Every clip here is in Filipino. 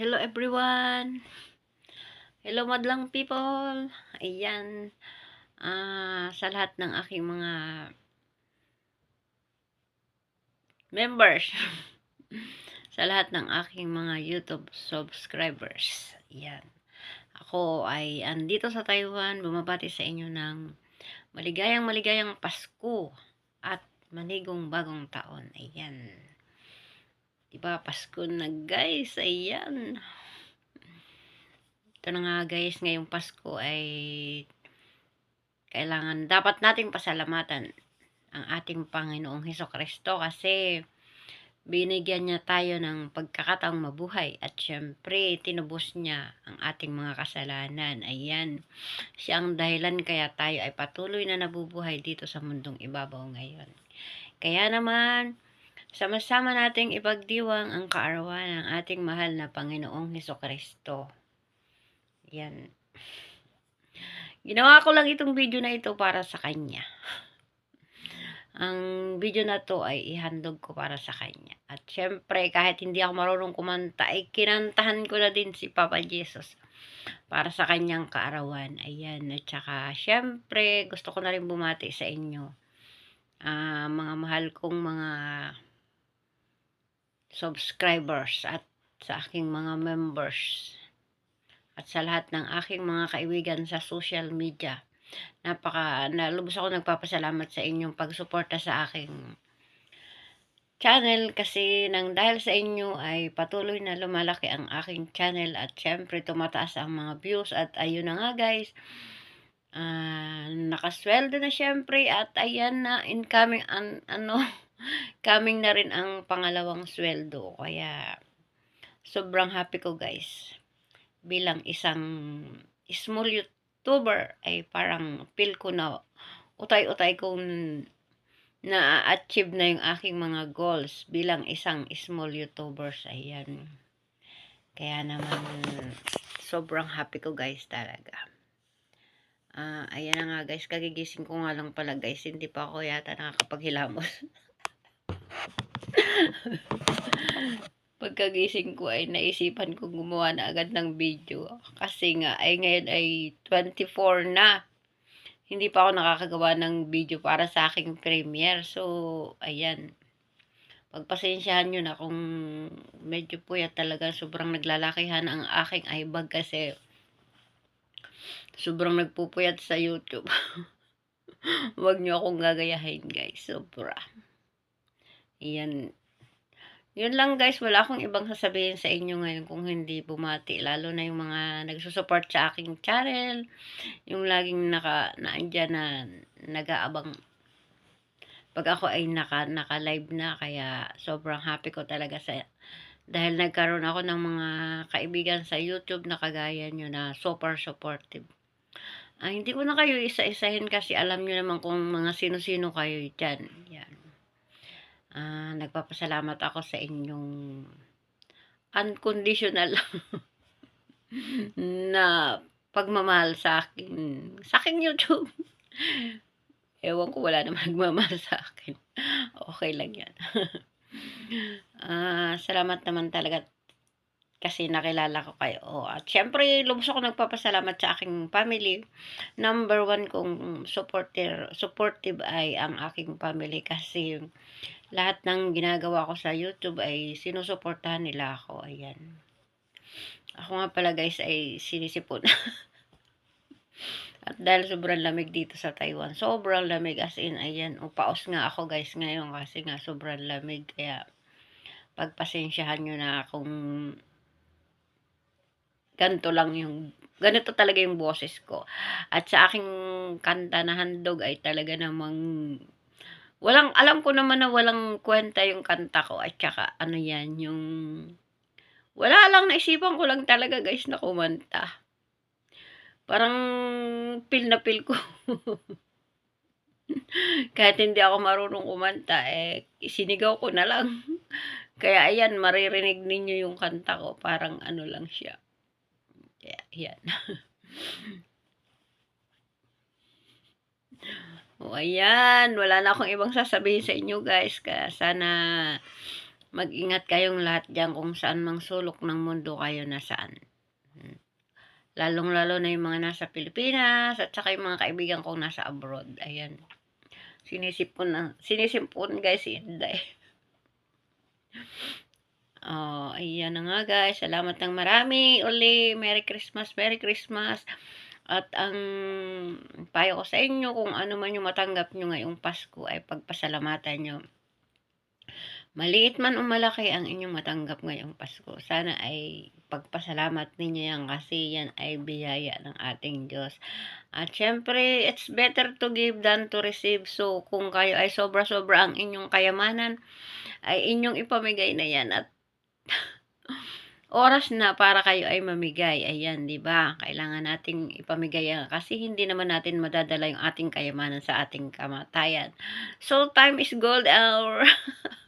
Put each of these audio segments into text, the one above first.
Hello everyone. Hello madlang people. Ayan. Ah, sa lahat ng aking mga members. sa lahat ng aking mga YouTube subscribers. Ayan. Ako ay andito sa Taiwan, bumabati sa inyo ng maligayang maligayang Pasko at manigong bagong taon. Ayan. Diba, Pasko na guys. Ayan. Ito na nga guys, ngayong Pasko ay kailangan, dapat nating pasalamatan ang ating Panginoong Heso Kristo kasi binigyan niya tayo ng pagkakataong mabuhay at syempre tinubos niya ang ating mga kasalanan. Ayan, siya ang dahilan kaya tayo ay patuloy na nabubuhay dito sa mundong ibabaw ngayon. Kaya naman, Sama-sama nating ipagdiwang ang kaarawan ng ating mahal na Panginoong Heso Kristo. Yan. Ginawa ko lang itong video na ito para sa Kanya. Ang video na to ay ihandog ko para sa Kanya. At syempre, kahit hindi ako marunong kumanta, ay kinantahan ko na din si Papa Jesus para sa kanyang kaarawan. Ayan. At saka, syempre, gusto ko na rin bumati sa inyo. Uh, mga mahal kong mga subscribers at sa aking mga members at sa lahat ng aking mga kaibigan sa social media. Napaka, nalubos ako nagpapasalamat sa inyong pagsuporta sa aking channel kasi nang dahil sa inyo ay patuloy na lumalaki ang aking channel at syempre tumataas ang mga views at ayun na nga guys uh, nakasweldo na syempre at ayan na incoming an, ano coming na rin ang pangalawang sweldo. Kaya, sobrang happy ko guys. Bilang isang small YouTuber, ay parang feel ko na utay-utay kong na-achieve na yung aking mga goals bilang isang small YouTubers. Ayan. Kaya naman, sobrang happy ko guys talaga. Uh, ayan na nga guys, kagigising ko nga lang pala guys, hindi pa ako yata nakakapaghilamos. Pagkagising ko ay naisipan kong gumawa na agad ng video. Kasi nga, ay ngayon ay 24 na. Hindi pa ako nakakagawa ng video para sa aking premiere. So, ayan. Pagpasensyahan nyo na kung medyo puyat talaga. Sobrang naglalakihan ang aking eyebag kasi sobrang nagpupuyat sa YouTube. Huwag nyo akong gagayahin guys. Sobra. Yan. Yun lang guys, wala akong ibang sasabihin sa inyo ngayon kung hindi bumati. Lalo na yung mga nagsusupport sa aking channel. Yung laging naka, naandyan na nag-aabang pag ako ay naka, naka-live na. Kaya sobrang happy ko talaga sa dahil nagkaroon ako ng mga kaibigan sa YouTube na kagaya nyo na super supportive. Ah, hindi ko na kayo isa-isahin kasi alam nyo naman kung mga sino-sino kayo dyan. Uh, nagpapasalamat ako sa inyong unconditional na pagmamahal sa akin sa akin YouTube. Ewan ko wala naman nagmamahal sa akin. Okay lang yan. Uh, salamat naman talaga kasi nakilala ko kayo. At syempre, lubos nagpapasalamat sa aking family. Number one kong supporter, supportive ay ang aking family kasi lahat ng ginagawa ko sa YouTube ay sinusuportahan nila ako. Ayan. Ako nga pala guys ay sinisipon. At dahil sobrang lamig dito sa Taiwan, sobrang lamig as in, ayan, upaos nga ako guys ngayon kasi nga sobrang lamig. Kaya pagpasensyahan nyo na kung ganito lang yung, ganito talaga yung boses ko. At sa aking kanta na handog ay talaga namang Walang, alam ko naman na walang kwenta yung kanta ko at saka ano yan, yung wala lang naisipan ko lang talaga guys na kumanta. Parang pil na pil ko. Kahit hindi ako marunong kumanta, eh, sinigaw ko na lang. Kaya ayan, maririnig ninyo yung kanta ko. Parang ano lang siya. Kaya, yan. O, ayan. Wala na akong ibang sasabihin sa inyo, guys. Kaya sana Mag-ingat kayong lahat diyan kung saan mang sulok ng mundo kayo nasaan. Hmm. Lalong-lalo na yung mga nasa Pilipinas at saka yung mga kaibigan kong nasa abroad. Ayan. Sinisipon na, sinisipon guys Inday. Oh, ayan na nga guys. Salamat ng marami uli. Merry Christmas, Merry Christmas. At ang payo ko sa inyo kung ano man yung matanggap nyo ngayong Pasko ay pagpasalamatan nyo. Maliit man o malaki ang inyong matanggap ngayong Pasko. Sana ay pagpasalamat ninyo yan kasi yan ay biyaya ng ating Diyos. At syempre, it's better to give than to receive. So, kung kayo ay sobra-sobra ang inyong kayamanan, ay inyong ipamigay na yan. At oras na para kayo ay mamigay. Ayan, di ba? Kailangan nating ipamigay yan kasi hindi naman natin madadala yung ating kayamanan sa ating kamatayan. So, time is gold hour.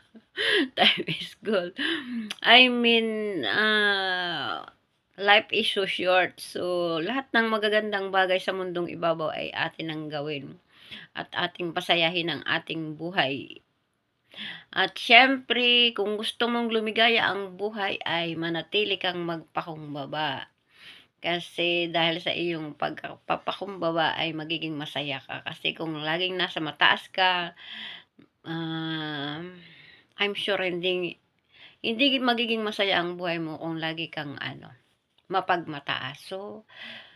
time is gold. I mean, uh, life is so short. So, lahat ng magagandang bagay sa mundong ibabaw ay atin ang gawin. At ating pasayahin ang ating buhay. At syempre, kung gusto mong lumigaya ang buhay ay manatili kang magpakumbaba. Kasi dahil sa iyong pagpapakumbaba ay magiging masaya ka. Kasi kung laging nasa mataas ka, uh, I'm sure hindi hindi magiging masaya ang buhay mo kung lagi kang ano, mapagmataas. So,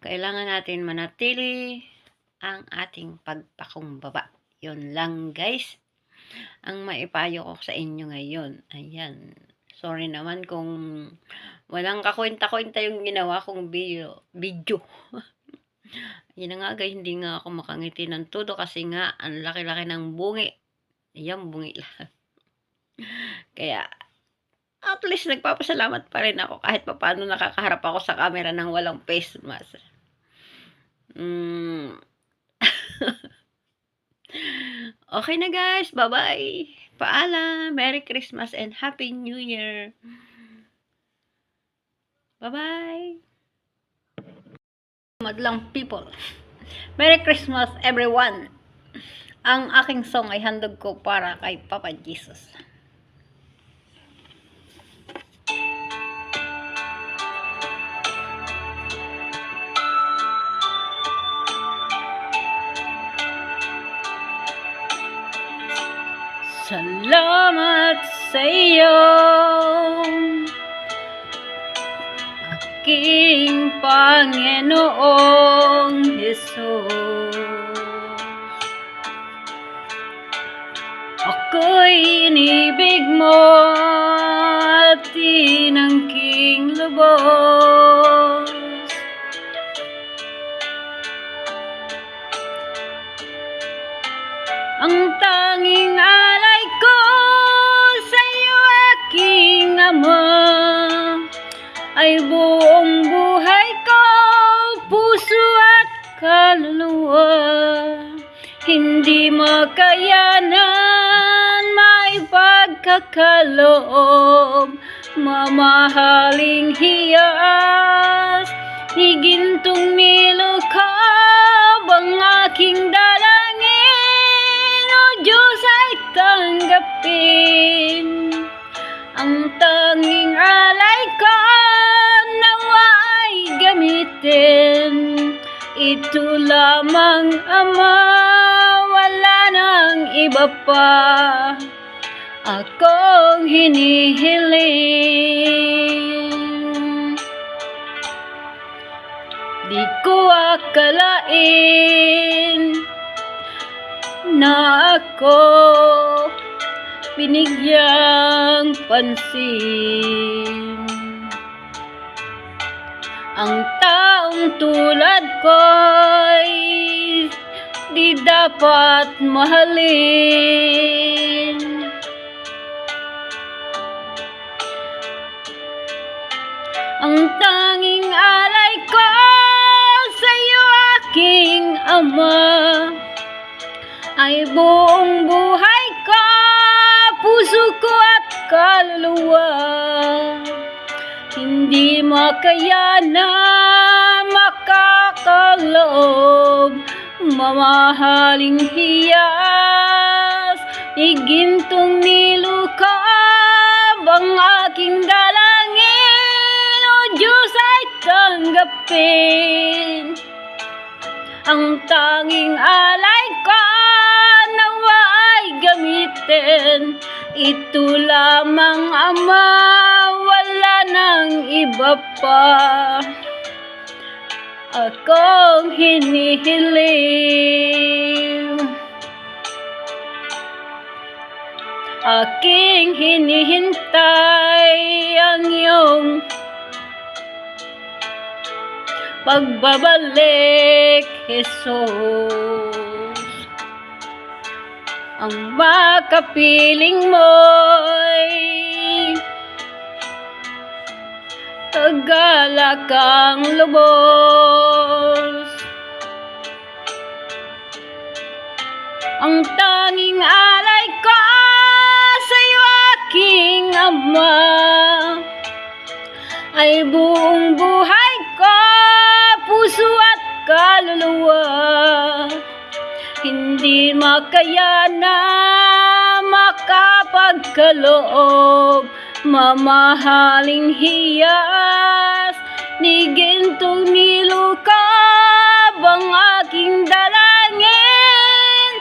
kailangan natin manatili ang ating pagpakumbaba. Yun lang guys ang maipayo ko sa inyo ngayon. Ayan. Sorry naman kung walang kakwenta-kwenta yung ginawa kong video. video. Na nga guys, hindi nga ako makangiti ng todo kasi nga ang laki-laki ng bungi. Ayan, bungi lang. Kaya, at least nagpapasalamat pa rin ako kahit paano nakakaharap ako sa camera ng walang face mask. Mm. okay na guys, bye-bye. Paalam, Merry Christmas and Happy New Year. Bye-bye. Madlang people. Merry Christmas everyone. Ang aking song ay handog ko para kay Papa Jesus. Sa iyo Aking Panginoong Jesus Ako'y inibig mo at tinangking lubos ay buong buhay ko, puso at kaluluwa. Hindi makayanan maipagkakaloob, mamahaling hiyas, higintong nilukab ang aking dalangin, lamang ama, wala nang iba pa. Akong hinihiling. Di ko akalain na ako binigyang pansin Ang taong tulad ko'y di dapat mahalin Ang tanging alay ko sa iyo aking ama ay buong buhay ko, puso ko at kaluluwa. Hindi makayana makakaloob, mamahaling hiyas, igintong nilukab ang aking dalangin, O Diyos ay tanggapin. Ang tanging alay ko nawa ay gamitin. Ito lamang ama, iba pa. Akong hinihiling. Aking hinihintay ang iyong pagbabalik, Jesus. Ang makapiling mo'y tagalakang lubos. Ang tanging alay ko sa'yo aking ama ay buong buhay ko, puso at kaluluwa. Hindi makaya na makapagkaloob, mamahaling hiyas, ni gintong nilukob ang aking dalangin.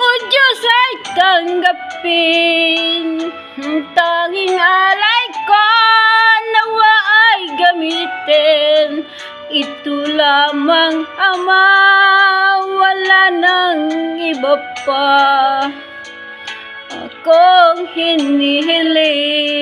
O Diyos ay tanggapin Ang tanging alay ko Nawa ay gamitin. Ito lamang Ama Wala nang iba pa. Akong hinihiling